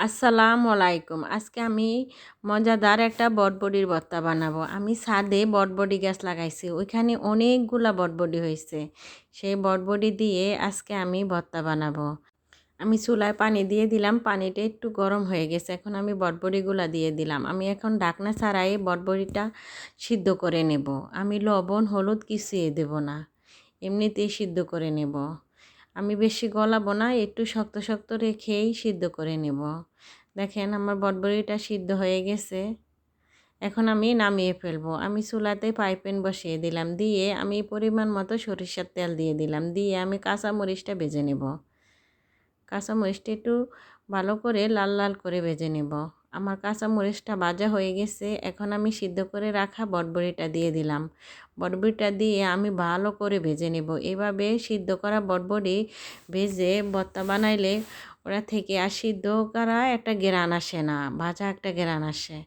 আসসালামু আলাইকুম। আজকে আমি মজাদার একটা বটবডির ভর্তা বানাবো। আমি ছাদে বটবডি গাছ লাগাইছি। ওইখানে অনেকগুলা বটবডি হয়েছে। সেই বটবডি দিয়ে আজকে আমি ভর্তা বানাবো। আমি চুলায় পানি দিয়ে দিলাম। পানিটা একটু গরম হয়ে গেছে। এখন আমি বটবডিগুলা দিয়ে দিলাম। আমি এখন ডাকনা ছাড়াই বটবডিটা সিদ্ধ করে নেব। আমি লবণ, হলুদ কিছুই দেব না। এমনিতেই সিদ্ধ করে নেব। আমি বেশি গলাবো না, একটু শক্ত শক্ত রেখেই সিদ্ধ করে নেব। দেখেন আমার বটবড়িটা সিদ্ধ হয়ে গেছে। এখন আমি নামিয়ে ফেলব। আমি চুলাতে পাইপেন বসিয়ে দিলাম। দিয়ে আমি পরিমাণ মতো সরিষার তেল দিয়ে দিলাম। দিয়ে আমি কাঁচা মরিচটা ভেজে নেব। কাঁচা মরিচটা একটু ভালো করে লাল লাল করে ভেজে নেব। আমার কাঁচা মরিচটা ভাজা হয়ে গেছে। এখন আমি সিদ্ধ করে রাখা বটবড়িটা দিয়ে দিলাম। বটবড়িটা দিয়ে আমি ভালো করে ভেজে নেব। এভাবে সিদ্ধ করা বটবড়ি ভেজে ভর্তা বানাইলে ওরা থেকে আর সিদ্ধ করা একটা গেরান আসে না, ভাজা একটা গেরান আসে।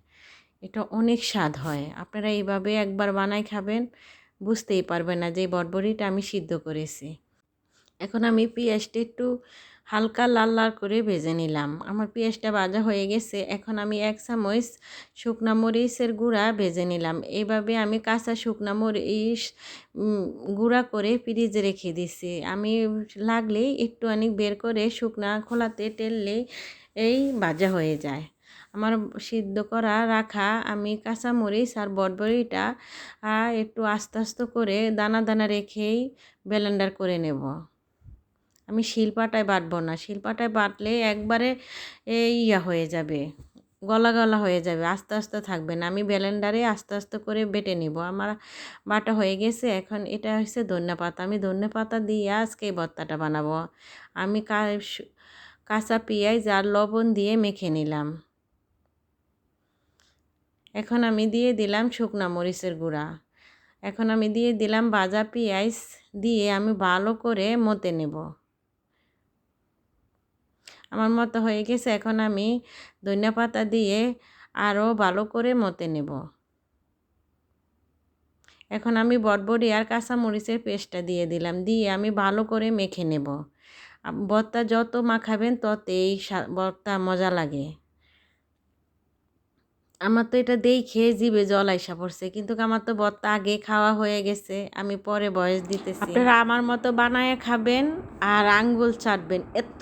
এটা অনেক স্বাদ হয়। আপনারা এইভাবে একবার বানাই খাবেন, বুঝতেই পারবেন না যে বটবড়িটা আমি সিদ্ধ করেছি। এখন আমি পেঁয়াজটা একটু হালকা লাল লাল করে ভেজে নিলাম। আমার পেঁয়াজটা ভাজা হয়ে গেছে। এখন আমি এক চামচ শুকনা মরিচের গুঁড়া ভেজে নিলাম। এইভাবে আমি কাঁচা শুকনা মরিচ গুঁড়া করে ফ্রিজে রেখে দিছি। আমি লাগলেই একটু অনেক বের করে শুকনা খোলাতে টেললে এই ভাজা হয়ে যায়। আমার সিদ্ধ করা, রাখা আমি কাঁচা মরিচ আর বটবড়িটা একটু আস্তে আস্তে করে দানা দানা রেখেই ব্লেন্ডার করে নেব। আমি শিলপাটায় বাটবো না। শিলপাটায় বাটলে একবারে ইয়া হয়ে যাবে, গলা গলা হয়ে যাবে, আস্তে আস্তে থাকবে না। আমি ব্লেন্ডারে আস্তে আস্তে করে বেটে নিব। আমার বাটা হয়ে গেছে, এখন এটা হচ্ছে ধনে পাতা। আমি ধনে পাতা দিয়ে আজকে এই ভর্তাটা বানাবো। আমি কাঁচা পেঁয়াজ আর লবণ দিয়ে মেখে নিলাম। এখন আমি দিয়ে দিলাম শুকনা মরিচের গুঁড়া। এখন আমি দিয়ে দিলাম ভাজা পেঁয়াজ দিয়ে আমি ভালো করে মতে নেব। আমার মতো হয়ে গেছে, এখন আমি ধনিয়া পাতা দিয়ে আরও ভালো করে মতে নেব। এখন আমি বটবডি আর কাঁচা মরিচের পেস্টটা দিয়ে দিলাম, দিয়ে আমি ভালো করে মেখে নেব। বর্তা যত মাখাবেন ততই বর্তা মজা লাগে। আমার তো এটা দেখে জিবে জল আইসা পড়ছে, কিন্তু আমার তো বর্তা আগে খাওয়া হয়ে গেছে, আমি পরে বয়স দিতেছি। আপনারা আমার মতো বানায় খাবেন আর আঙ্গুল চাটবেন, এত